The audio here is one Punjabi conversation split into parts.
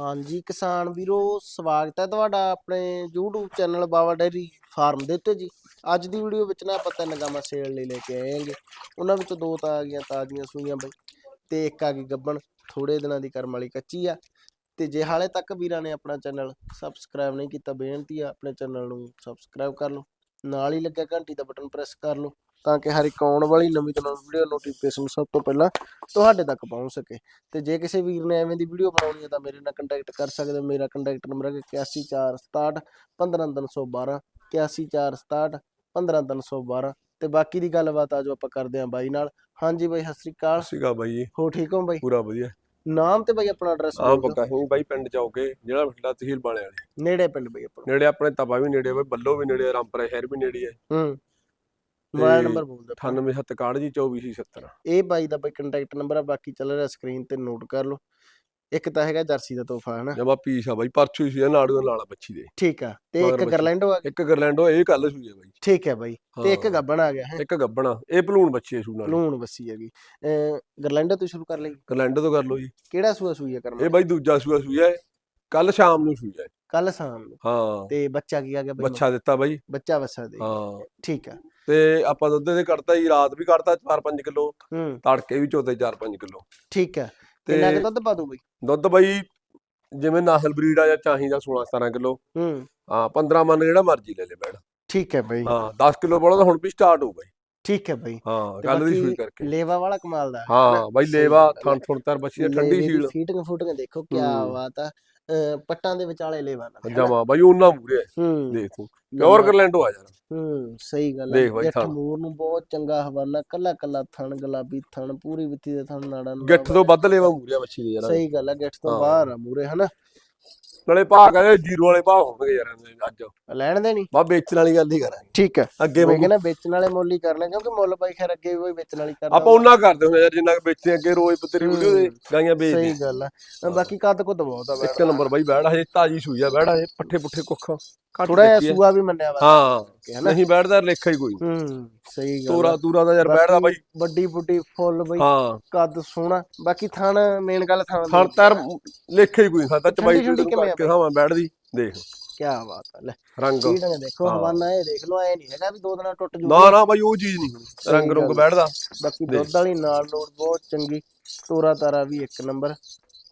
ਹਾਂਜੀ, ਕਿਸਾਨ ਵੀਰੋ, ਸਵਾਗਤ ਹੈ ਤੁਹਾਡਾ ਆਪਣੇ YouTube channel Bawa dairy farm ਦੇ ਉੱਤੇ ਜੀ। ਅੱਜ ਦੀ ਵੀਡੀਓ ਵਿੱਚ ਨਾ ਆਪਾਂ ਤਿੰਨ ਗਾਵਾਂ ਸੇਲ ਲਈ ਲੈ ਕੇ ਆਏ ਹਾਂਗੇ। ਉਹਨਾਂ ਵਿੱਚੋਂ ਦੋ ਤਾਂ ਆ ਗਈਆਂ ਤਾਜ਼ੀਆਂ ਸੂਈਆਂ ਬਈ ਤੇ ਇੱਕ ਆ ਗਈ ਗੱਬਣ। ਥੋੜੇ ਦਿਨਾਂ ਦੀ ਕਰਮ ਵਾਲੀ ਕੱਚੀ ਆ। ਤੇ ਜੇ ਹਾਲੇ ਤੱਕ ਵੀਰਾਂ ਨੇ ਆਪਣਾ ਚੈਨਲ ਸਬਸਕ੍ਰਾਈਬ ਨਹੀਂ ਕੀਤਾ, ਬੇਨਤੀ ਆ ਆਪਣੇ ਚੈਨਲ ਨੂੰ ਸਬਸਕ੍ਰਾਈਬ ਕਰ ਲਓ। ਨਾਲ ਹੀ ਲੱਗਿਆ ਘੰਟੀ ਦਾ ਬਟਨ ਪ੍ਰੈਸ ਕਰ ਲਓ। ਤਾਂ ਕਿ ਹਰ ਇੱਕ ਆਉਣ ਵਾਲੀ ਨਵੀਂ ਤੋਂ ਨਵੀਂ ਵੀਡੀਓ ਨੋਟੀਫਿਕੇਸ਼ਨ ਸਭ ਤੋਂ ਪਹਿਲਾਂ ਤੁਹਾਡੇ ਤੱਕ ਪਹੁੰਚ ਸਕੇ। ਤੇ ਜੇ ਕਿਸੇ ਵੀਰ ਨੇ ਐਵੇਂ ਦੀ ਵੀਡੀਓ ਬਣਾਉਣੀ ਹੈ ਤਾਂ ਮੇਰੇ ਨਾਲ ਕੰਟੈਕਟ ਕਰ ਸਕਦੇ ਹੋ। ਮੇਰਾ ਕੰਟੈਕਟ ਨੰਬਰ ਹੈ 8146 15312 8146 15312 ਤੇ ਬਾਕੀ ਦੀ ਗੱਲਬਾਤ ਆਜੋ ਆਪਾਂ ਕਰਦੇ ਹਾਂ ਬਾਈ ਨਾਲ। ਹਾਂਜੀ ਬਾਈ ਸਤਿ ਸ੍ਰੀ ਅਕਾਲ। ਸੀਗਾ ਬਾਈ ਜੀ। ਹੋ ਠੀਕ ਹੋ ਬਾਈ? ਪੂਰਾ ਵਧੀਆ। ਨਾਮ ਤੇ ਬਾਈ ਆਪਣਾ ਐਡਰੈਸ ਆਹ ਪੱਕਾ ਹੀ। ਬਾਈ ਪਿੰਡ ਚੌਕੇ ਜਿਹੜਾ ਬਠਿੰਡਾ ਤਹਿਸੀਲ ਬਾਣੇ ਵਾਲੀ। ਨੇੜੇ ਪਿੰਡ ਬਾਈ ਆਪਣਾ। ਨੇੜੇ ਆਪਣੇ ਤਪਾ ਵੀ ਨੇੜੇ ਬਾਈ ਬੱਲੋ ਵੀ ਨੇੜੇ ਰਾਮਪੁਰਾ ਸ਼ਹਿਰ ਵੀ ਨੇੜੇ ਹੈ ਹੂੰ। ਮੋਬਾਈਲ ਨੰਬਰ ਬੋਲ ਦਿਓ ਆਪਣਾ। 9761 ਜੀ 2470 ਇਹ ਬਾਈ ਦਾ ਬਾਈ ਕੰਟੈਕਟ ਨੰਬਰ ਆ ਬਾਕੀ ਚੱਲ ਰਿਹਾ ਸਕਰੀਨ ਤੇ ਨੋਟ ਕਰ ਲਓ। ਇੱਕ ਤਾਂ ਹੈਗਾ ਜਰਸੀ ਦਾ ਤੋਹਫਾ ਹਨਾ? ਜਮਾ ਪੀਸ ਆ ਬਾਈ ਪਰਚੂ ਹੀ ਸੀ ਨਾੜੂ ਨਾਲ ਬੱਚੀ ਦੇ। ਠੀਕ ਆ ਤੇ ਇੱਕ। ਗਰਲੈਂਡੋ ਆ ਇੱਕ ਗਰਲੈਂਡੋ ਇਹ ਕੱਲ ਸੂਈ ਹੈ ਬਾਈ। ਠੀਕ ਹੈ ਬਾਈ ਤੇ ਇੱਕ। ਗੱਬਣ ਆ ਗਿਆ ਹੈ? ਇੱਕ ਗੱਬਣਾ ਇਹ ਭਲੂਣ ਬੱਚੀ ਹੈ ਸੂ ਨਾਲ ਲੂਣ ਵਸੀ ਹੈਗੀ ਗਰਲੈਂਡੋ ਤੋਂ ਸ਼ੁਰੂ ਕਰ ਲਈ। ਗਰਲੈਂਡੋ ਤੋਂ ਕਰ ਲਓ ਜੀ। ਕਿਹੜਾ ਸੂਆ ਸੂਈ ਹੈ ਕਰਮ? ਇਹ ਬਾਈ ਦੂਜਾ ਸੂਆ ਸੂਈ ਹੈ ਕੱਲ ਸ਼ਾਮ ਨੂੰ ਸੂਈ ਹੈ ਕੱਲ ਸ਼ਾਮ ਨੂੰ। ਹਾਂ। ਤੇ ਬੱਚਾ ਕੀ ਆ ਗਿਆ ਬਾਈ? ਬੱਚਾ ਦਿੱਤਾ ਬਾਈ। ਬੱਚਾ ਵਸਾ ਦੇ। ਹਾਂ। ਠੀਕ ਆ। ਤੇ ਆਪਾਂ ਦੁੱਧ ਦੇ ਕੱਢਤਾ ਜੀ ਰਾਤ ਵੀ ਕੱਢਤਾ 4-5 ਕਿਲੋ ਹੂੰ। ਤੜਕੇ ਵੀ ਚੋਤੇ 4-5 ਕਿਲੋ। ਠੀਕ ਕਿੰਨਾ ਕੁ ਤੇ ਦੁੱਧ ਪਾ ਦੂ ਬਈ ਦੁੱਧ ਬਾਈ ਜਿਵੇਂ ਨਾਸਲ ਬਰੀਡ ਆ ਜਾਂ ਚਾਹੀਦਾ 16-17 ਕਿਲੋ। ਹੂੰ। ਹਾਂ 15 ਮੰਨ ਜਿਹੜਾ ਮਰਜ਼ੀ ਲੈ ਲੈ ਬੈੜ ਠੀਕ ਹੈ ਬਈ। ਹਾਂ 10 ਕਿਲੋ ਤਾਂ ਹੁਣ ਵੀ ਸਟਾਰਟ ਹੋ ਬਾਈ। ਠੀਕ ਹੈ ਬਈ। ਹਾਂ ਤੇ ਕੱਲ ਦੀ ਬਾਕੀ ਕਰਕੇ। ਲੇਵਾ ਵਾਲਾ ਕਮਾਲ ਦਾ। ਹਾਂ ਬਾਈ ਸਹੀ ਲੇਵਾ ਹੈ। ਥਣ ਥਣ ਤਰ ਬੱਚੀ ਆ, ਠੰਡੀ ਸੀਲ। ਫੀਟਿੰਗ ਫੂਟਿੰਗ ਦੇਖੋ ਕੀ ਹੂੰ। ਬਾਤ ਆ। ਪੱਟਾਂ ਦੇ ਵਿਚਾਲੇ ਲੇਵਾ ਨਾ ਜਮਾ ਬਾਈ ਉਹਨਾਂ ਮੂਰੇ ਹੂੰ। ਦੇਖ ਤੂੰ ਪਿਓਰ ਗਰਲੈਂਡੋ ਆ ਯਾਰ। ਹੂੰ ਸਹੀ ਗੱਲ ਹੈ ਥਣ। ਮੂਰ ਨੂੰ ਬਹੁਤ ਚੰਗਾ ਹਵਾਲਾ ਕੱਲਾ ਕੱਲਾ ਥਣ ਗੁਲਾਬੀ ਥਣ ਪੂਰੀ ਵਿੱਤੀ ਦੇ ਥਣ ਨਾੜਾਂ ਨੂੰ ਗਿੱਠ ਤੋਂ ਵੱਧ ਲੇਵਾ ਮੂਰੇ ਆ ਬੱਚੀ ਦੇ ਯਾਰ। ਸਹੀ ਗੱਲ ਹੈ ਗਿੱਠ ਤੋਂ। ਬਾਹਰ ਆ ਮੂਰੇ ਹਨਾ ਨਾਲੇ ਭਾਅ ਕਹਿੰਦੇ ਜੀਰੋ ਵਾਲੇ ਭਾਅ ਹੋਣਗੇ ਯਾਰ ਅੱਜ। ਲੈਣ ਦੇ ਨਹੀਂ ਬਾ ਵੇਚਣ ਵਾਲੀ ਗੱਲ ਹੀ ਕਰਾਂਗੇ ਠੀਕ ਹੈ। ਅੱਗੇ ਮੈਂ ਕਹਿੰਦਾ ਵੇਚਣ ਵਾਲੇ ਮੁੱਲ ਹੀ ਕਰਨੇ ਕਿਉਂਕਿ ਮੁੱਲ ਬਾਈ ਖੈਰ ਅੱਗੇ ਵੀ ਕੋਈ ਵੇਚਣ ਵਾਲੀ ਕਰਦਾ ਆਪਾਂ ਉਹਨਾਂ ਕਰਦੇ ਹੁੰਦੇ ਯਾਰ ਜਿੰਨਾ ਕੁ ਵੇਚਦੇ ਅੱਗੇ ਰੋਜ਼ ਤੇਰੀ ਵੀਡੀਓ ਦੇ। ਗਾਈਆਂ ਵੇਚਦੇ। ਸਹੀ ਗੱਲ ਆ। ਬਾਕੀ ਕੱਦ ਕੁੱਦ ਬਹੁਤ ਆ ਇੱਕ ਨੰਬਰ ਬਾਈ ਬੈੜ ਹਜੇ ਤਾਜੀ ਸੂਈ ਆ ਬੈੜ ਹਜੇ ਪੱਠੇ ਪੁੱਠੇ ਕੁੱਖ। ਘੱਟ ਥੋੜਾ ਜਿਹਾ। ਸੂਆ ਵੀ ਮੰਨਿਆ ਵਾ। ਹਾਂ ਨਹੀਂ ਬੈਠਦਾ ਲੇਖਾ ਹੀ ਕੋਈ। ਹੂੰ ਸਹੀ ਗੱਲ ਤੋਰਾ। ਤੂਰਾ ਦਾ ਯਾਰ ਬੈਠਦਾ ਬਾਈ। ਵੱਡੀ ਬੁੱਢੀ ਫੁੱਲ ਬਈ। ਹਾਂ। ਕੱਦ ਸੋਹਣਾ। ਬਾਕੀ ਥਣ ਮੇਨ ਗੱਲ ਥਣ ਥਣ ਤਰ ਲੇਖਾ ਹੀ ਕੋਈ ਸਾਡਾ ਚਬਾਈ ਕਰਕੇ ਹਾਂ ਬੈਠਦੀ ਦੇਖ। ਕੀ ਬਾਤ ਆ ਲੈ। ਰੰਗ। ਦੇਖੋ ਹਾਂ। ਹਵਾਨਾ ਇਹ ਦੇਖ ਲਓ ਐ ਨਹੀਂ ਹੈਗਾ ਵੀ ਦੋ ਦਿਨਾਂ ਟੁੱਟ ਜੂ ਨਾ ਨਾ ਬਾਈ ਉਹ ਚੀਜ਼ ਨਹੀਂ ਰੰਗ ਰੁੰਗ। ਬੈਠਦਾ। ਬਾਕੀ। ਦੁੱਧ ਵਾਲੀ ਨਾਲ ਲੋੜ ਬਹੁਤ ਚੰਗੀ। ਤੋਰਾ ਤਾਰਾ ਵੀ ਇੱਕ ਨੰਬਰ।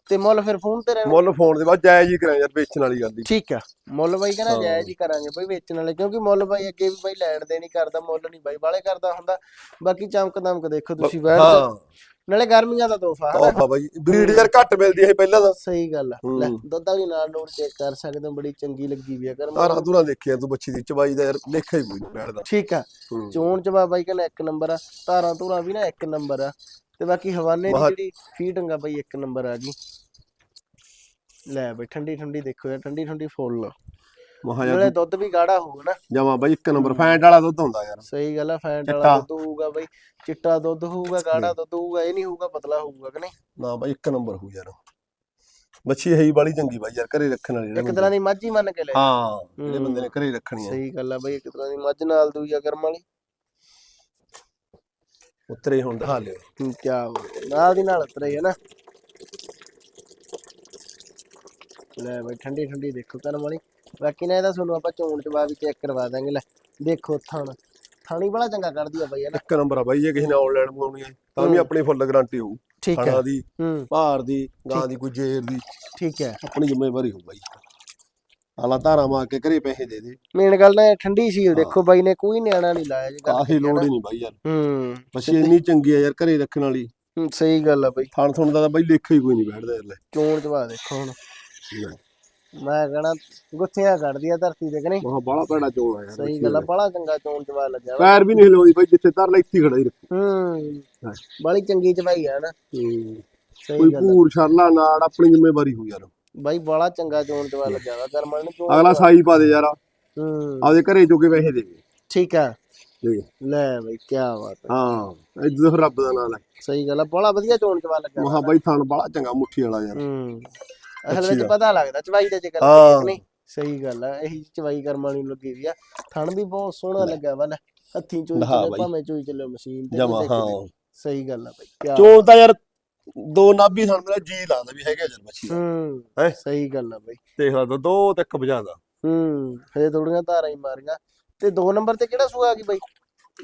ਤੇ ਮੁੱਲ ਫਿਰ ਫੋਨ ਤੇ ਰਹਿਣਾ? ਮੁੱਲ ਫੋਨ ਦੇ ਬਾਅਦ ਜਾਇਜ਼ ਹੀ ਕਰਾਂ ਯਾਰ ਵੇਚਣ ਵਾਲੀ ਗੱਲ ਦੀ। ਠੀਕ ਆ। ਮੁੱਲ ਬਾਈ ਕਹਿੰਦਾ ਹਾਂ। ਜਾਇਜ਼ ਹੀ ਕਰਾਂਗੇ ਬਈ ਵੇਚਣ ਵਾਲੇ ਕਿਉਂਕਿ ਮੁੱਲ ਬਾਈ ਅੱਗੇ ਵੀ ਬਾਈ ਲੈਣ ਦੇ ਨਹੀਂ ਕਰਦਾ ਮੁੱਲ ਨਹੀਂ ਬਾਈ ਵਾਲੇ ਕਰਦਾ ਹੁੰਦਾ। ਬਾਕੀ ਚਮਕ ਦਮਕ ਦੇਖੋ ਤੁਸੀਂ ਹਾਂ। ਨਾਲੇ ਗਰਮੀਆਂ ਦਾ ਤੋਹਫਾ ਹਨਾ ਤੋਹਫਾ ਬਾਈ ਬਰੀਡ ਯਾਰ ਘੱਟ ਮਿਲਦੀ ਹੈ ਪਹਿਲਾਂ ਤਾਂ। ਸਹੀ ਗੱਲ ਆ। ਲੈ ਹੂੰ। ਦੁੱਧ ਵਾਲੀ ਨਾਲ ਲੋੜ ਚੈੱਕ ਕਰ ਸਕਦੇ ਹੋ ਬੜੀ ਚੰਗੀ ਲੱਗੀ ਵੀ ਆ ਕਰ ਤਾਰਾਂ ਤੂਰਾਂ ਦੇਖਿਆ ਤੂੰ ਬੱਚੀ ਦੀ ਚਬਾਈ ਦਾ ਯਾਰ ਲੇਖਾ ਹੀ ਕੋਈ ਬੈਠਦਾ। ਠੀਕ ਆ। ਹੂੰ। ਚੋਣ ਚ ਬਾਈ ਕਹਿੰਦਾ ਇੱਕ ਨੰਬਰ ਆ ਧਾਰਾਂ ਧੂਰਾਂ ਵੀ ਨਾ ਇੱਕ ਨੰਬਰ ਆ। ਤੇ ਬਾਕੀ ਹਵਾਨੇ ਦੀ ਜਿਹੜੀ ਫੀਡਿੰਗ ਆ ਬਾਈ ਇੱਕ ਨੰਬਰ ਆ ਗਈ ਲੈ ਬਈ ਠੰਡੀ ਠੰਡੀ ਦੇਖੋ ਯਾਰ ਠੰਡੀ ਠੰਡੀ ਫੁੱਲ ਮਹਾ ਦੁੱਧ ਵੀ ਗਾੜਾ ਹੋਊਗਾ ਨਾ। ਜਮਾ ਬਾਈ ਇੱਕ ਨੰਬਰ ਫੈਂਟ ਵਾਲਾ ਦੁੱਧ ਹੁੰਦਾ ਯਾਰ। ਸਹੀ ਗੱਲ ਆ ਫੈਂਟ। ਵਾਲਾ ਦੁੱਧ ਹੋਊਗਾ ਬਾਈ ਚਿੱਟਾ ਦੁੱਧ ਹੋਊਗਾ ਗਾੜਾ ਦੁੱਧ ਹੋਊਗਾ ਇਹ ਨਹੀਂ ਹੋਊਗਾ ਪਤਲਾ ਹੋਊਗਾ ਕਿ ਨਹੀਂ? ਨਾ ਬਾਈ ਇੱਕ ਨੰਬਰ ਹੋ ਯਾਰ। ਬੱਚੀ ਹੈ ਹੀ ਬਾਲੀ ਚੰਗੀ ਬਾਈ ਯਾਰ ਘਰੇ ਰੱਖਣ ਵਾਲੀ ਇੱਕ ਤਰ੍ਹਾਂ ਦੀ ਮੱਝ ਹੀ ਮੰਨ ਕੇ ਲੈ। ਹਾਂ ਜਿਹੜੇ। ਬੰਦੇ ਨੇ ਘਰੇ ਰੱਖਣੀ ਹੈ ਸਹੀ ਗੱਲ ਆ ਬਾਈ ਇੱਕ ਤਰ੍ਹਾਂ ਦੀ ਮੱਝ ਨਾਲ ਦੂਜਾ ਕਰਮ ਵਾਲੀ। ਉਤਰੇ ਹੁਣ ਦਿਖਾ ਲਿਓ ਹੈ। ਨਾਲ ਦੀ ਨਾਲ ਉਤਰੇ ਹੈ ਨਾ। ਲੈ ਬਈ ਠੰਡੀ ਠੰਡੀ ਦੇਖੋ ਕਰਮ ਵਾਲੀ। ਬਾਕੀ ਨਾ ਇਹਦਾ ਤੁਹਾਨੂੰ ਆਪਾਂ ਚੋਣ ਚਵਾ ਵੀ ਚੈੱਕ ਕਰਵਾ ਦਾਂਗੇ ਲੈ। ਦੇਖੋ ਥਣ। ਥਾਣੀ ਬੜਾ ਚੰਗਾ ਕੱਢਦੀ ਆ ਬਈ ਹੈ ਨਾ। ਇੱਕ ਨੰਬਰ ਆ ਬਾਈ ਜੇ ਕਿਸੇ ਨੇ ਆਨਲਾਈਨ ਮੰਗਾਉਣੀ ਹੈ ਤਾਂ ਵੀ। ਆਪਣੀ ਫੁੱਲ ਗਾਰੰਟੀ ਹੋਊ। ਠੀਕ ਹੈ। ਖਾਣਾ ਦੀ ਹੂੰ। ਭਾਰ ਦੀ ਗਾਂ ਦੀ ਕੋਈ ਜੇਰ ਦੀ। ਠੀਕ ਹੈ। ਆਪਣੀ ਜ਼ਿੰਮੇਵਾਰੀ ਹੋਊ ਬਾਈ। ਆਲਾ ਧਾਰਾ ਮਾਰ ਕੇ ਘਰੇ ਪੈਸੇ ਦੇ ਦੇ। ਮੇਨ ਗੱਲ ਨਾ ਇਹ ਠੰਡੀ ਸੀਲ ਦੇਖੋ ਬਾਈ ਨੇ ਕੋਈ ਨਿਆਣਾ ਨਹੀਂ ਲਾਇਆ ਜੀ ਗੱਲ ਲੋੜ। ਹੀ ਨਹੀਂ ਬਾਈ ਯਾਰ। ਹੂੰ ਬੱਚੀ ਇੰਨੀ ਚੰਗੀ ਆ ਯਾਰ ਘਰੇ ਰੱਖਣ ਵਾਲੀ। ਹੂੰ, ਸਹੀ ਗੱਲ ਆ ਬਈ। ਥਣ ਥਣ ਦਾ ਤਾਂ ਬਾਈ ਲੇਖਾ ਹੀ ਕੋਈ ਨਹੀਂ ਬੈਠਦਾ ਯਾਰ ਲੈ। ਚੋਣ ਚਵਾ ਦੇਖੋ ਹੁਣ। ਮੈਂ ਕਹਣਾ ਗੁੱਥੀਆਂ ਕੱਢਦੀ ਆ ਧਰਤੀ ਦੇ ਕਿ ਨਹੀਂ? ਮਹਾ ਬਾਲਾ ਭੈੜਾ ਚੋਣ ਆ ਯਾਰ ਸਹੀ ਗੱਲ ਆ ਬੜਾ ਚੰਗਾ ਚੋਣ ਚਵਾ ਲੱਗਿਆ ਵਾ। ਪੈਰ ਵੀ ਨਹੀਂ ਹਿਲਾਉਂਦੀ ਬਾਈ ਜਿੱਥੇ ਧਰ ਲੈ ਇੱਥੇ ਹੀ ਖੜਾ ਹੀ ਰੱਖੂ। ਹੂੰ ਹਾਂ। ਬੜੀ ਚੰਗੀ ਚਵਾਈ ਆ ਨਾ। ਕੋਈ ਸਹੀ ਗੱਲ ਆ। ਭੂਰ ਛਰਲਾ ਨਾੜ ਆਪਣੀ ਜ਼ਿੰਮੇਵਾਰੀ ਹੋਊ ਯਾਰ। ਬਾਈ ਬੜਾ ਚੰਗਾ ਚੋਣ ਚਵਾ ਲੱਗਿਆ ਵਾ ਕਰਮਲ ਨੂੰ ਚੋਣ ਅਗਲਾ ਸਾਈ ਪਾ ਦੇ ਯਾਰ। ਹੂੰ। ਆਪਦੇ ਘਰੇ ਚੁੱਕੇ ਪੈਸੇ ਦੇ ਠੀਕ ਆ। ਦੇ ਲੈ ਬਾਈ ਕੀ ਬਾਤ ਹਾਂ ਇੱਜ਼ਤ ਫਿਰ ਰੱਬ ਦਾ ਨਾਮ ਲੈ। ਸਹੀ ਗੱਲ ਆ ਬੜਾ ਵਧੀਆ ਚੋਣ ਚਵਾ ਲੱਗਿਆ। ਮਹਾ ਬਾਈ ਥਣ ਬਾਲਾ ਚੰਗਾ ਮੁੱਠੀ ਵਾਲਾ ਯਾਰ। ਹੂੰ। ਅਸਲ ਵਿੱਚ। ਪਤਾ ਲੱਗਦਾ ਚਵਾਈ ਦਾ ਜ਼ਿਕਰ ਨਹੀਂ। ਸਹੀ ਗੱਲ ਆ ਇਹੀ ਚਵਾਈ ਕਰਮਾਂ ਨੂੰ ਲੱਗੀ ਵੀ ਆ। ਥਣ ਵੀ ਬਹੁਤ ਸੋਹਣਾ ਲੱਗਿਆ ਵਾ ਲੈ। ਹੱਥੀਂ ਚੋਈ ਚੱਲੇ। ਭਾਵੇਂ ਚੋਈ ਚੱਲੇ ਮਸ਼ੀਨ ਤੇ ਜਮਾ ਹਾਂ। ਸਹੀ ਗੱਲ ਆ ਬਾਈ ਕੀ ਚੋਣ ਤਾਂ ਯਾਰ ਦੋ ਨਾਭੀ ਥਣ ਮੇਰਾ ਜੀ ਲੱਗਦਾ ਵੀ ਹੈਗਾ ਯਾਰ ਬੱਚੀ ਦਾ ਹੂੰ। ਹੈਂ? ਸਹੀ ਗੱਲ ਆ ਬਈ। ਦੇਖ ਲਾ ਦੋ ਦੋ ਤੇ ਇੱਕ ਵਜਾ ਦਾ ਹੂੰ ਹਜੇ ਥੋੜੀਆਂ ਧਾਰਾਂ ਹੀ ਮਾਰੀਆਂ। ਤੇ ਦੋ ਨੰਬਰ ਤੇ ਕਿਹੜਾ ਸੂਆ ਆ ਗਈ ਬਈ?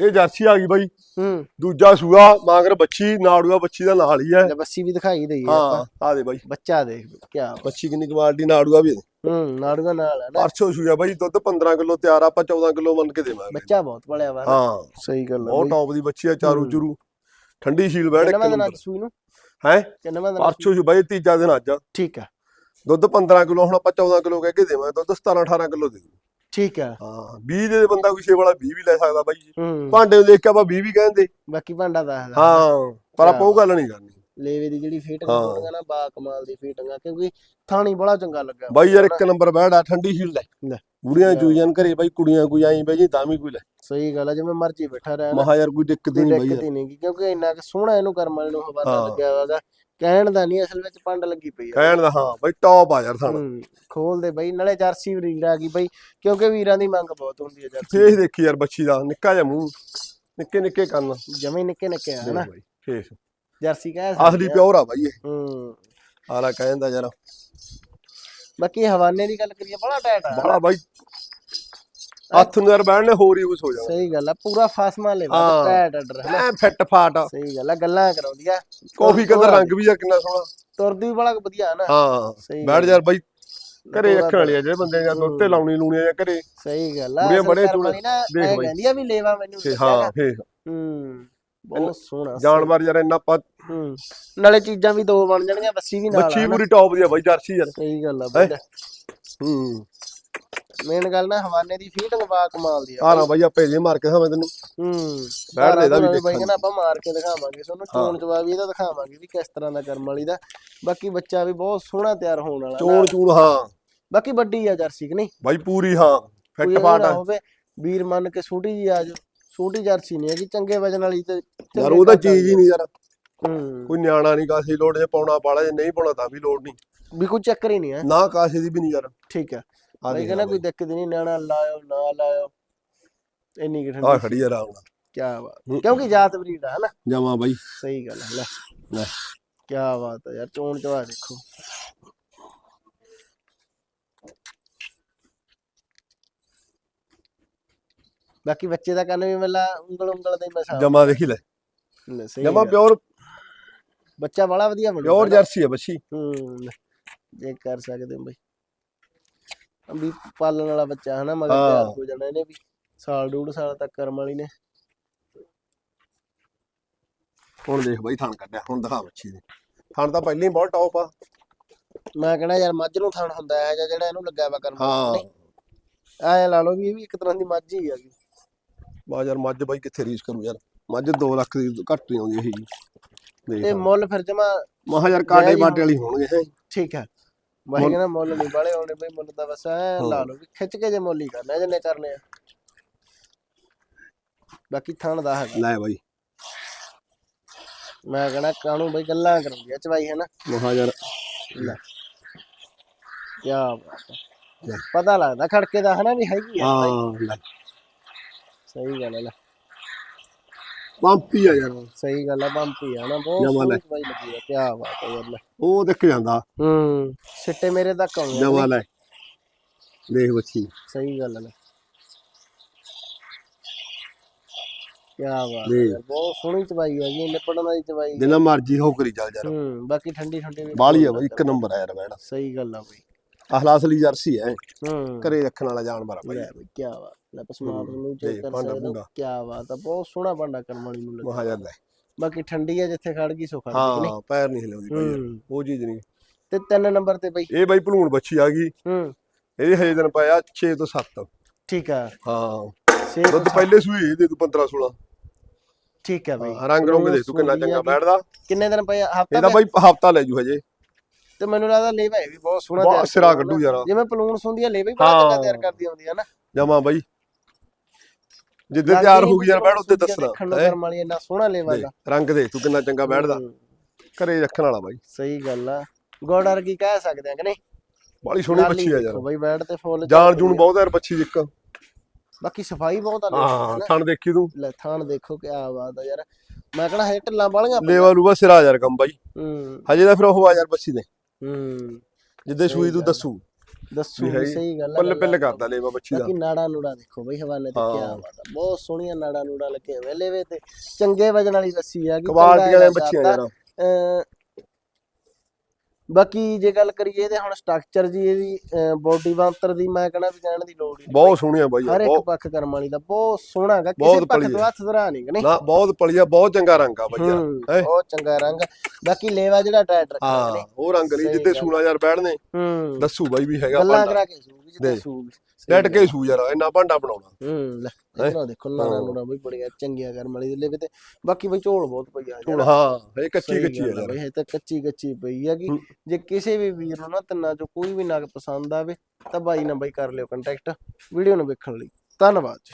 ਇਹ ਜਰਸੀ ਆ ਗਈ ਬਾਈ। ਹੂੰ। ਦੂਜਾ ਸੂਆ ਮਾਂਗਰ ਬੱਚੀ ਨਾੜੂਆ ਬੱਚੀ ਦਾ ਨਾਲ ਹੀ ਹੈ। ਲੈ ਬੱਸੀ ਵੀ ਦਿਖਾਈ ਦਈਏ ਹਾਂ ਆਪਾਂ। ਆ ਦੇ ਬਾਈ। ਬੱਚਾ ਦੇਖ ਕਿਆ ਬੱਚੀ ਕਿੰਨੀ ਕੁਆਲਿਟੀ ਨਾੜੂਆ ਵੀ ਹੈ। ਹੂੰ ਨਾੜੂਗਾ ਨਾਲ ਹੈ ਨਾ। ਪਰਸੋਂ ਸੂਆ ਬਾਈ ਦੁੱਧ 15 ਕਿਲੋ ਤਿਆਰ ਆ, ਆਪਾਂ 14 ਕਿਲੋ ਮੰਨ ਕੇ ਦੇਵਾਂਗੇ। ਬੱਚਾ ਬਹੁਤ ਬੜਿਆ ਵਾ ਨਾ। ਹਾਂ। ਸਹੀ ਗੱਲ ਆ ਬਹੁਤ ਬਈ। ਟੌਪ ਦੀ ਬੱਚੀ ਆ ਚਾਰੂ ਹੂੰ। ਚੁਰੂ। ਠੰਡੀ ਸ਼ੀਲ ਬੈਠ ਇੱਕ ਕਿੰਨਵਾਂ ਦਿਨ ਨੰਬਰ ਸੂਈ ਨੂੰ ਹੈ? ਕਿੰਨਵਾਂ ਦਿਨ ਪਰਸੋਂ ਬਾਈ ਤੀਜਾ ਦਿਨ ਅੱਜ। ਠੀਕ ਆ ਦੁੱਧ 15 ਕਿਲੋ ਹੁਣ ਆਪਾਂ 14 ਕਿਲੋ ਕਹਿ ਕੇ ਦੇਵਾਂਗੇ। ਦੁੱਧ 17 18 ਕਿਲੋ ਦੇ ਠੀਕ ਆ ਹਾਂ 20 ਦੇ ਬੰਦਾ ਕੋਈ ਛੇ ਵਾਲਾ 20 ਵੀ ਲੈ ਸਕਦਾ ਬਾਈ ਜੀ। ਹੂੰ। ਭਾਂਡੇ ਨੂੰ ਦੇਖ ਕੇ ਆਪਾਂ 20 ਵੀ ਕਹਿੰਦੇ। ਬਾਕੀ ਭਾਂਡਾ ਦੱਸਦਾ ਹਾਂ ਪਰ ਆਪਾਂ ਉਹ ਗੱਲ ਨਹੀਂ ਕਰਨੀ। ਲੇਵੇ ਦੀ ਜਿਹੜੀ ਫੀਟਿੰਗ ਹਾਂ। ਹੋਣਗਾ ਨਾ ਬਾ ਕਮਾਲ ਦੀ ਫੀਟਿੰਗ ਆ ਕਿਉਂਕਿ ਥਾਣੀ ਬੜਾ ਚੰਗਾ ਲੱਗਾ ਬਾਈ ਯਾਰ ਇੱਕ ਨੰਬਰ ਬੈਠ ਠੰਡੀ ਸ਼ੀਲ ਲੈ। ਲੈ। ਬੁੜੀਆਂ ਚੂਈਆਂ ਘਰੇ ਬਾਈ ਕੁੜੀਆਂ ਕੋਈ ਆਈ ਬਾਈ ਜੀ ਤਾਂ ਵੀ ਕੋਈ ਲੈ। ਸਹੀ ਗੱਲ ਆ ਜਿਵੇਂ ਮਰਜ਼ੀ ਬੈਠਾ ਰਹਿ ਮਹਾ ਯਾਰ ਕੋਈ ਦਿੱਕਤ ਨਹੀਂ ਬਾਈ ਦਿੱਕਤ ਨਹੀਂ ਕਿਉਂਕਿ ਇੰਨਾ ਕਿ ਸੋਹਣਾ ਇਹਨੂੰ ਕਰਮ ਵਾਲੇ ਨੂੰ ਹਵਾਲਾ। ਲੱਗਿਆ ਹੋਗਾ ਕਹਿਣ ਦਾ ਨਹੀਂ ਅਸਲ ਵਿੱਚ ਪੰਡ ਲੱਗੀ ਪਈ ਆ। ਕਹਿਣ ਦਾ ਹਾਂ ਬਾਈ ਟੌਪ ਆ ਯਾਰ ਹੂੰ, ਖੋਲ ਦੇ ਬਈ ਨਾਲੇ ਜਰਸੀ ਵੀਰ ਆ ਗਈ ਬਈ ਕਿਉਂਕਿ ਵੀਰਾਂ ਦੀ ਮੰਗ ਬਹੁਤ ਹੁੰਦੀ ਹੈ ਜਰਸੀ ਫੇਸ ਦੇਖੀ ਯਾਰ ਬੱਚੀ ਦਾ ਨਿੱਕਾ ਜਿਹਾ ਮੂੰਹ ਨਿੱਕੇ ਨਿੱਕੇ ਕੰਨ। ਜਮੇ ਨਿੱਕੇ ਨਿੱਕੇ ਆ ਹਨਾ? ਫੇਸ ਜਰਸੀ ਕਹਿ ਅਸਲੀ ਆ। ਪਿਓਰ ਆ ਬਾਈ ਇਹ। ਹੂੰ। ਆਲਾ ਕਹਿੰਦਾ ਯਾਰ। ਬਾਕੀ ਹਵਾਨੇ ਦੀ ਗੱਲ ਕਰੀਏ ਬੜਾ ਟਾਈਟ ਆ। ਬੜਾ ਬਾਈ। ਹੱਥ ਨੂੰ ਯਾਰ ਬਹਿਣ ਨੇ ਹੋਰ ਹੀ ਕੁਝ ਹੋ ਜਾਣਾ। ਸਹੀ ਗੱਲ ਆ ਪੂਰਾ ਫਾਸਮਾ ਲੈ ਹਾਂ। ਟਾਈਟ ਆਰਡਰ ਹੈ ਐ ਫਿੱਟ ਫਾਟ ਸਹੀ ਗੱਲ ਆ ਗੱਲਾਂ ਕਰਾਉਂਦੀ ਆ। ਕਾਫੀ ਕਲਰ ਰੰਗ ਵੀ ਯਾਰ ਕਿੰਨਾ ਸੋਹਣਾ। ਤੁਰਦੀ ਵੀ ਬੜਾ ਵਧੀਆ ਨਾ। ਹਾਂ। ਸਹੀ ਬੈਠ ਯਾਰ ਬਾਈ ਘਰੇ ਰੱਖਣ ਵਾਲੀ ਆ ਜਿਹੜੇ ਬੰਦੇ ਜਾਂ ਦੁੱਧ ਤੇ ਲਾਉਣੀ ਲੂਣੀ ਆ ਜਾਂ ਘਰੇ। ਸਹੀ ਗੱਲ ਆ ਬੜੇ ਕਰਮ ਚੂੜੇ- ਦੇਖ ਇਹ ਬਾਈ। ਕਹਿੰਦੀ ਆ ਵੀ ਲੇਵਾ ਮੈਨੂੰ ਹਾਂ ਹੂੰ। ਬਹੁਤ ਸੋਹਣਾ ਜਾਨਵਰ ਯਾਰ ਇੰਨਾ ਪਾ ਹੂੰ। ਨਾਲੇ ਚੀਜ਼ਾਂ ਵੀ ਦੋ ਬਣ ਜਾਣਗੀਆਂ ਬੱਸੀ ਵੀ ਨਾਲ ਬੱਚੀ। ਪੂਰੀ ਟੌਪ ਦੀ ਆ ਬਾਈ ਜਰਸੀ ਯਾਰ। ਸਹੀ ਗੱਲ ਆ ਬਈ। ਹੂੰ। ਮੇਨ ਗੱਲ ਨਾ ਹਵਾਨੇ ਦੀ ਫੀਟਿੰਗ ਬਾ ਕਮਾਲ ਦੀ ਆ। ਨਾ ਬਾਈ ਆਪੇ ਜੇ ਮਾਰ ਕੇ ਖਾਵੇਂ ਤੈਨੂੰ। ਹੂੰ। ਬੈਠ ਦੇ ਦਾ ਵੀ ਬਾਈ ਦੇਖਾਂਗੇ ਕਹਿੰਦਾ ਆਪਾਂ ਮਾਰ ਕੇ ਦਿਖਾਵਾਂਗੇ ਤੁਹਾਨੂੰ ਚੋਣ ਜਵਾਬ ਵੀ ਇਹਦਾ ਦਿਖਾਵਾਂਗੇ ਵੀ ਕਿਸ ਤਰ੍ਹਾਂ ਦਾ ਕਰਮ ਵਾਲੀ ਦਾ। ਬਾਕੀ ਬੱਚਾ ਵੀ ਬਹੁਤ ਸੋਹਣਾ ਤਿਆਰ ਹੋਣ ਵਾਲਾ ਚੋਣ ਚੂਣ ਹਾਂ। ਬਾਕੀ ਵੱਡੀ ਆ ਜਰਸੀ ਕਿ ਨਹੀਂ? ਬਾਈ ਪੂਰੀ ਹਾਂ। ਫਿੱਟ ਫਾਟ ਹੋਵੇ ਵੀਰ ਮੰਨ ਕੇ ਛੋਟੀ ਜੀ ਆ ਜੋ ਛੋਟੀ ਜਰਸੀ ਨਹੀਂ ਹੈਗੀ ਚੰਗੇ ਵਜਨ ਵਾਲੀ ਤੇ ਯਾਰ ਉਹਦਾ ਚੀਜ਼ ਹੀ ਨਹੀਂ ਯਾਰ। ਹੂੰ। ਕੋਈ ਨਿਆਣਾ ਨਹੀਂ ਕਾਸੀ ਲੋੜ ਜੇ ਪਾਉਣਾ ਪਾਲਾ ਜੇ ਨਹੀਂ ਪਾਉਣਾ ਤਾਂ ਵੀ ਲੋੜ ਨਹੀਂ ਵੀ ਕੋਈ ਚੱਕਰ ਹੀ ਨਹੀਂ ਹੈ। ਨਾ ਕਾਸੇ ਦੀ ਵੀ ਨਹੀਂ ਯਾਰ। ਠੀਕ ਹੈ। ਬਾਈ ਕਹਿੰਦਾ ਕੋਈ ਦਿੱਕਤ ਨਹੀਂ ਨਿਆਣਾ ਲਾਇਓ ਨਾ ਲਾਇਓ। ਇੰਨੀ ਕਿ ਆ ਠੰਡੀ ਖੜੀ ਯਾਰ ਆਉਣਾ ਕੀ ਬਾਤ। ਕਿਉਂਕਿ ਜਾਤ ਬਰੀਡ ਆ ਹਨਾ? ਜਾਵਾਂ ਬਾਈ। ਸਹੀ ਗੱਲ ਹੈ ਲੈ। ਲੈ। ਕੀ ਬਾਤ ਹੈ ਯਾਰ ਚੋਣ ਚਵਾ ਦੇਖੋ। ਬਾਕੀ ਬੱਚੇ ਦਾ ਕੰਨ ਵੀ ਮਿਲਾ ਉਂਗਲ ਉਂਗਲ ਦੇ ਮਸਾ ਜਮਾ ਦੇਖੀ ਲੈ। ਜਮਾ ਪਿਓਰ ਬੱਚਾ ਬੜਾ ਵਧੀਆ ਬਣੂ ਪਿਓਰ ਜਰਸੀ ਆ ਬੱਚੀ। ਹੂੰ ਜੇ ਕਰ ਸਕਦੇ ਹੋ ਬਈ। ਅੰਬੀ ਪਾਲਣ ਵਾਲਾ ਬੱਚਾ ਹਨਾ ਮਗਰ ਹਾਂ। ਤਿਆਰ ਹੋ ਜਾਣਾ ਇਹਨੇ ਵੀ। ਸਾਲ ਡੂਢ ਸਾਲ ਤੱਕ ਕਰਮ ਵਾਲੀ ਨੇ। ਹੁਣ ਦੇਖ ਬਾਈ ਥਣ ਕੱਢਿਆ। ਹੁਣ ਦਿਖਾ ਬੱਚੀ ਦੇ ਥਣ ਤਾਂ ਪਹਿਲਾਂ ਹੀ ਬਹੁਤ ਟੌਪ ਆ। ਮੈਂ ਕਹਣਾ ਯਾਰ ਮੱਝ ਨੂੰ ਥਣ ਹੁੰਦਾ ਹੈ ਜਾਂ ਜਿਹੜਾ ਇਹਨੂੰ ਲੱਗਾ ਵਾ ਕਰਮ। ਹਾਂ। ਐ ਲਾ ਲਓ ਵੀ ਇਹ ਵੀ ਇੱਕ ਤਰ੍ਹਾਂ ਦੀ ਮੱਝ ਹੀ ਹੈਗੀ ਬਾ ਯਾਰ ਮੱਝ ਬਾਈ ਕਿੱਥੇ ਰੀਸ ਕਰੂ ਯਾਰ? ਮੱਝ 2 ਲੱਖ ਦੀ ਘੱਟ ਨਹੀਂ ਆਉਂਦੀ ਇਹ ਜੀ ਤੇ ਮੁੱਲ ਫਿਰ ਜਮਾ ਮਹਾ ਯਾਰ ਕਾਟੇ ਹੀ ਬਾਟੇ ਵਾਲੀ ਹੋਣਗੇ ਹੈਂ। ਠੀਕ ਹੈ। ਮੈਂ ਕਹਿੰਦਾ ਮੁੱਲ ਨਹੀਂ ਬਾਲੇ ਆਉਣੇ ਬਈ ਮੁੱਲ ਤਾਂ ਬਸ ਐ ਲਾ ਲਓ ਵੀ ਖਿੱਚ ਕੇ ਜੇ ਮੁੱਲ ਹੀ ਕਰਨਾ ਜਿੰਨੇ ਕਰਨੇ ਆ। ਬਾਕੀ ਥਣ ਦਾ ਹੈਗਾ। ਲੈ ਬਾਈ। ਮੈਂ ਕਹਣਾ ਕਾਣੂ ਬਈ ਗੱਲਾਂ ਕਰੂੰਗੀ ਚਵਾਈ ਹੈ ਨਾ? ਮਹਾ ਯਾਰ ਲੈ। ਕੀ ਬਾਤ ਹੈ। ਪਤਾ ਲੱਗਦਾ ਖੜਕੇ ਦਾ ਹਨਾ ਵੀ ਹੈਗੀ ਆ। ਹਾਂ ਲੈ। ਸਹੀ ਗੱਲ ਹੈ ਲੈ। ਪੰਪੀ ਆ ਯਾਰ। ਸਹੀ ਗੱਲ ਹੈ ਬੰਪੀ ਆ ਨਾ ਬਹੁਤ। ਸੋਹਣੀ ਚਵਾਈ ਲੱਗੀ ਆ ਕੀ ਬਾਤ ਹੈ ਯਾਰ ਲੈ। ਉਹ ਦੇਖ ਜਾਂਦਾ। ਹੂੰ ਸਿੱਟੇ ਮੇਰੇ ਤੱਕ ਆਉਂਦੇ ਆ ਜਮਾ ਲੈ। ਦੇਖ ਬੱਚੀ। ਸਹੀ ਗੱਲ ਹੈ ਲੈ। ਕੀ ਬਾਤ ਹੈ ਬਹੁਤ ਸੋਹਣੀ ਚਵਾਈ ਹੈ ਜੀ ਨਿਪੜਨ ਵਾਲੀ ਚਵਾਈ ਜਿੰਨਾ ਮਰਜ਼ੀ ਹੋ ਕਰੀ ਚੱਲ ਯਾਰ। ਹੂੰ ਬਾਕੀ ਠੰਡੀ ਠੰਡੀ ਵੀ ਬਾਲੀ ਆ ਬਾਈ ਇੱਕ ਨੰਬਰ ਆ ਯਾਰ ਬੈਣਾ ਸਹੀ ਗੱਲ ਆ ਬਈ। ਅਖਲਾਸ ਲਈ ਜਰਸੀ ਹੈ। ਹੂੰ। ਘਰੇ ਰੱਖਣ ਵਾਲਾ ਜਾਨਵਰ ਆ ਬਾਈ। ਬਈ ਕੀ ਬਾਤ। ਲੈ ਪਸਮਾਨ ਨੂੰ ਚੈੱਕ ਕਰ ਸਕਦੇ ਹੋ। ਕੀ ਬਾਤ ਆ ਬਹੁਤ ਸੋਹਣਾ ਭਾਂਡਾ ਕਰਮ ਵਾਲੀ ਨੂੰ ਲੱਗਾ ਮਹਾ ਯਾਰ ਲੈ ਬਾਕੀ ਠੰਡੀ ਆ ਜਿੱਥੇ ਖੜ ਗਈ ਸੋ ਖੜ ਗਈ ਹਾਂ ਪੈਰ ਨਹੀਂ ਹਿਲਾਉਂਦੀ ਹੂੰ। ਉਹ ਚੀਜ਼ ਨਹੀਂ। ਤੇ ਤਿੰਨ ਨੰਬਰ ਤੇ ਬਈ। ਇਹ ਬਾਈ ਭਲੂਣ ਬੱਚੀ ਆ ਗਈ। ਹੂੰ। ਇਹਦੇ ਹਜੇ ਦਿਨ ਪਾਇਆ 6 ਤੋਂ 7 ਠੀਕ ਆ। ਹਾਂ। ਦੁੱਧ ਪਹਿਲੇ ਸੂਈ ਦੇ ਤੂੰ 15 16 ਠੀਕ ਆ ਬਈ। ਰੰਗ ਰੰਗ ਦੇ ਤੂੰ ਕਿੰਨਾ ਚੰਗਾ ਬੈਠਦਾ। ਕਿੰਨੇ ਦਿਨ ਪਏ ਹਫਤਾ ਇਹਦਾ ਬਾਈ ਹਫਤਾ ਲੈ ਜੂ ਹਜੇ। ਤੇ ਮੈਨੂੰ ਲੱਗਦਾ ਲੇਵਾ ਵੀ ਬਹੁਤ ਸੋਹਣਾ ਬਹੁਤ ਤਿਆਰ ਸਿਰਾ ਕੱਢੂ ਯਾਰ। ਜਿਵੇਂ ਪਲੂਣ ਹੁੰਦੀ ਆ ਲੇਵਾ ਹੀ ਬੜਾ ਚੰਗਾ ਹਾਂ। ਤਿਆਰ ਕਰਦੀ ਹੁੰਦੀ ਆ ਨਾ। ਜਮਾ ਬਾਈ। ਜਿੱਦੇ ਤਿਆਰ ਹੋ ਗਈ ਯਾਰ ਬੈਠ ਉੱਤੇ ਦੱਸਣਾ ਦੇਖਣ ਨੂੰ ਹੈਂ? ਕਰਮ ਵਾਲੀ ਇੰਨਾ ਸੋਹਣਾ ਲੇਵਾ ਦੇਖ, ਦਾ। ਰੰਗ ਦੇ ਤੂੰ ਕਿੰਨਾ ਚੰਗਾ ਬੈਠਦਾ। ਘਰੇ ਰੱਖਣ ਵਾਲਾ ਬਾਈ। ਸਹੀ ਗੱਲ ਆ। ਗੋੜ ਵਰਗੀ ਕਹਿ ਸਕਦੇ ਆ ਕਿ ਨਹੀਂ? ਬਾਲੀ ਸੋਹਣੀ ਬੱਚੀ ਆ ਯਾਰ। ਦੇਖੋ ਬਈ ਬੈਠ ਤੇ ਫੁੱਲ ਜਾਨ ਜੂਨ ਬਹੁਤ ਯਾਰ ਬੱਚੀ ਦੀ ਇੱਕ। ਬਾਕੀ ਸਫ਼ਾਈ ਬਹੁਤ ਆ ਹਾਂ ਥਣ ਦੇਖੀ ਤੂੰ। ਲੈ ਥਾਣ ਦੇਖੋ ਕੀ ਬਾਤ ਆ ਯਾਰ। ਮੈਂ ਕਹਣਾ ਹੈ ਢਿੱਲਾਂ ਵਾਲੀਆਂ ਲੇਵਾ ਲੂਵਾ ਸਿਰਾ ਯਾਰ ਕੰਮ ਬਾਈ। ਹੂੰ। ਹਜੇ ਤਾਂ ਫਿਰ ਉਹ ਆ ਯਾਰ ਬੱਚੀ ਦੇ। ਹੂੰ। ਜਿੱਦੇ ਸੂਈ ਤੂੰ ਗੱਲ। ਦੱਸੂ। ਦੱਸੂ ਵੀ। ਸਹੀ ਗੱਲ ਆ ਪੱਲੇ ਪੱਲੇ। ਕਰਦਾ ਲੇਵਾ ਬੱਚੀ ਦਾ ਬਾਕੀ ਨਾੜਾ ਨੂੜਾ ਦੇਖੋ ਬਈ ਹਵਾਨੇ ਤੇ ਹਾਂ। ਕੀ ਬਾਤ ਆ ਬਹੁਤ ਸੋਹਣੀਆਂ ਨਾੜਾ ਨੂੜਾ ਲੱਗੇ ਹੋਏ ਲੇਵੇ ਤੇ ਚੰਗੇ ਵਜਨ ਵਾਲੀ ਰੱਸੀ ਆ ਕੁਆਲਟੀਆਂ ਦੇ ਬੱਚੀਆਂ ਯਾਰ ਬਾਕੀ ਜੇ ਗੱਲ ਕਰੀਏ ਇਹਦੇ ਹੁਣ ਸਟਰਕਚਰ ਜੀ ਇਹਦੀ ਬੋਡੀ ਬਾਂਤਰ ਦੀ ਮੈਂ ਕਹਣਾ ਵੀ ਕਹਿਣ ਦੀ ਲੋੜ ਹੀ ਨਹੀਂ ਬਹੁਤ ਸੋਹਣੀਆਂ ਬਾਈ ਹਰ ਇੱਕ ਪੱਖ ਕਰਮ ਵਾਲੀ ਦਾ ਬਹੁਤ ਸੋਹਣਾ ਹੈਗਾ ਕਿਸੇ ਪੱਖ ਤੋਂ ਹੱਥ ਧਰਾ ਨਹੀਂ ਕਿ ਨਹੀਂ? ਨਾ ਬਹੁਤ ਪਲੀਆ ਬਹੁਤ ਚੰਗਾ ਰੰਗ ਆ ਬਾਈ ਹੂੰ? ਬਹੁਤ ਚੰਗਾ ਰੰਗ ਬਾਕੀ ਲੇਵਾ ਜਿਹੜਾ ਰੱਖਿਆ ਹਾਂ ਉਹ ਰੰਗ ਨਹੀਂ ਜਿੱਦੇ। ਸੂਣਾ ਯਾਰ ਬੈਠਨੇ ਹੂੰ। ਦੱਸੂ ਬਾਈ ਵੀ ਹੈਗਾ ਗੱਲਾਂ ਕਰਾ ਕੇ ਸੂਗੀ ਜਿੱਦਾਂ। ਸੂਗੀ ਡਟ ਕੇ ਸੂ ਯਾਰ ਇੰਨਾ ਭਾਂਡਾ ਬਣਾਉਣਾ ਹੂੰ ਲੈ? ਇਧਰੋਂ ਦੇਖੋ ਹਾਂ। ਨੂਰਾ ਬਈ ਬੜੀਆਂ ਚੰਗੀਆਂ ਕਰਮ ਵਾਲੀ ਦੇ ਲੇਵੇ ਤੇ ਬਾਕੀ ਬਈ ਝੋਲ ਬਹੁਤ ਪਈ ਆ ਹੁਣ ਹਾਂ ਇਹ ਕੱਚੀ ਕੱਚੀ ਆ ਯਾਰ ਇਹ ਤਾਂ ਕੱਚੀ ਕੱਚੀ ਪਈ ਹੈਗੀ ਹੂੰ। ਜੇ ਕਿਸੇ ਵੀ ਵੀਰ ਨੂੰ ਨਾ ਤਿੰਨਾਂ ਚੋਂ ਕੋਈ ਵੀ ਨਗ ਪਸੰਦ ਆਵੇ ਤਾਂ ਬਾਈ ਨਾਲ ਬਾਈ ਕਰ ਲਿਓ ਕੰਟੈਕਟ ਵੀਡੀਓ ਨੂੰ ਵੇਖਣ ਲਈ ਧੰਨਵਾਦ ਜੀ